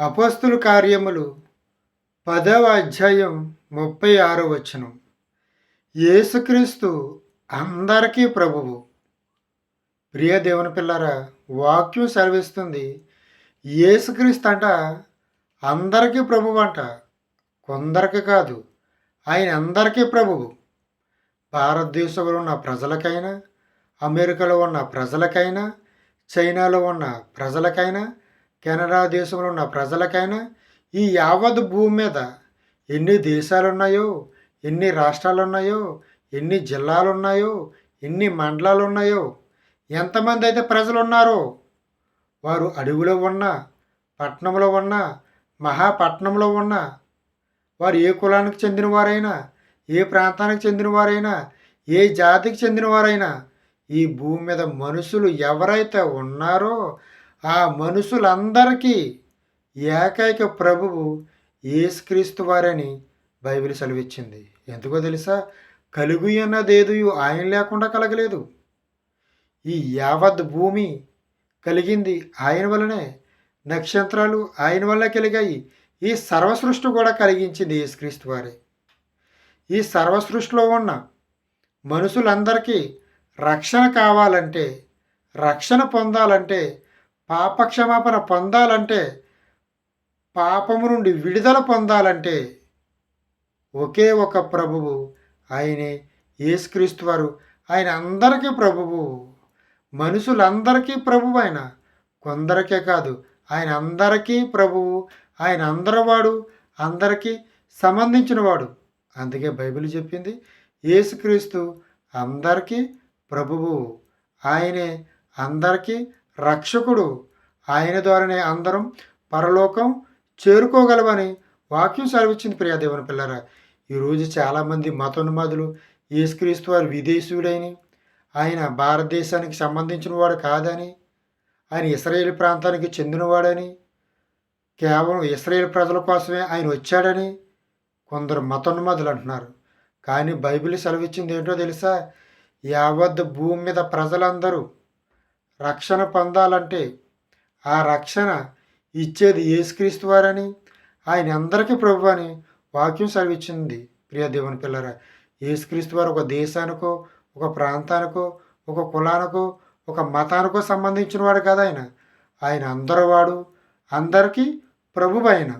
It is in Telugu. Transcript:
అపస్తుల కార్యములు పదవ అధ్యాయం ముప్పై ఆరో వచనం. యేసుక్రీస్తు అందరికీ ప్రభువు. ప్రియ దేవుని పిల్లరా వాక్యం సెలవిస్తుంది యేసుక్రీస్తు అంట అందరికీ ప్రభువు అంట కొందరికి కాదు ఆయన అందరికీ ప్రభువు. భారతదేశంలో ఉన్న ప్రజలకైనా అమెరికాలో ఉన్న ప్రజలకైనా చైనాలో ఉన్న ప్రజలకైనా కెనడా దేశంలో ఉన్న ప్రజలకైనా ఈ యావత్ భూమి మీద ఎన్ని దేశాలు ఉన్నాయో ఎన్ని రాష్ట్రాలు ఉన్నాయో ఎన్ని జిల్లాలు ఉన్నాయో ఎన్ని మండలాలు ఉన్నాయో ఎంతమంది అయితే ప్రజలు ఉన్నారో వారు అడవిలో ఉన్న పట్టణంలో ఉన్న మహాపట్నంలో ఉన్న వారు ఏ కులానికి చెందినవారైనా ఏ ప్రాంతానికి చెందినవారైనా ఏ జాతికి చెందినవారైనా ఈ భూమి మీద మనుషులు ఎవరైతే ఉన్నారో ఆ మనుషులందరికీ ఏకైక ప్రభువు ఏసుక్రీస్తు వారని బైబిల్ సెలవిచ్చింది. ఎందుకో తెలుసా? కలుగు అన్నదేదు ఆయన లేకుండా కలగలేదు. ఈ యావత్ భూమి కలిగింది ఆయన వలనే నక్షత్రాలు ఆయన వల్ల కలిగాయి. ఈ సర్వసృష్టి కూడా కలిగించింది యేసుక్రీస్తు వారే. ఈ సర్వసృష్టిలో ఉన్న మనుషులందరికీ రక్షణ కావాలంటే రక్షణ పొందాలంటే పాపక్షమాపణ పొందాలంటే పాపము నుండి విడుదల పొందాలంటే ఒకే ఒక ప్రభువు ఆయనే యేసుక్రీస్తు వారు. ఆయన అందరికీ ప్రభువు. మనుషులందరికీ ప్రభువు ఆయన. కొందరికే కాదు ఆయన అందరికీ ప్రభువు. ఆయన అందరివాడు అందరికీ సంబంధించినవాడు అందుకే బైబిల్ చెప్పింది యేసుక్రీస్తు అందరికీ ప్రభువు. ఆయనే అందరికీ రక్షకుడు. ఆయన ద్వారానే అందరం పరలోకం చేరుకోగలవని వాక్యం సెలవిచ్చింది ప్రియాదేవుని పిల్లరా. ఈరోజు చాలామంది మతోన్మాదులు యేసుక్రీస్తు వారు విదేశీయుడని ఆయన భారతదేశానికి సంబంధించిన వాడు కాదని ఆయన ఇస్రాయేల్ ప్రాంతానికి చెందినవాడని కేవలం ఇస్రాయేల్ ప్రజల కోసమే ఆయన వచ్చాడని కొందరు మతోన్మాదులు అంటున్నారు. కానీ బైబిల్ సెలవిచ్చింది ఏంటో తెలుసా? యావత్ భూమి మీద ప్రజలందరూ రక్షణ పొందాలంటే ఆ రక్షణ ఇచ్చేది యేసుక్రీస్తు వారని ఆయన అందరికీ ప్రభు అని వాక్యం సెలవిచ్చింది. ప్రియ దేవుని పిల్లరా యేసుక్రీస్తు వారు ఒక దేశానికో ఒక ప్రాంతానికో ఒక కులానికో ఒక మతానికో సంబంధించిన వాడు కదా ఆయన. ఆయన అందరి వాడు అందరికీ ప్రభు ఆయన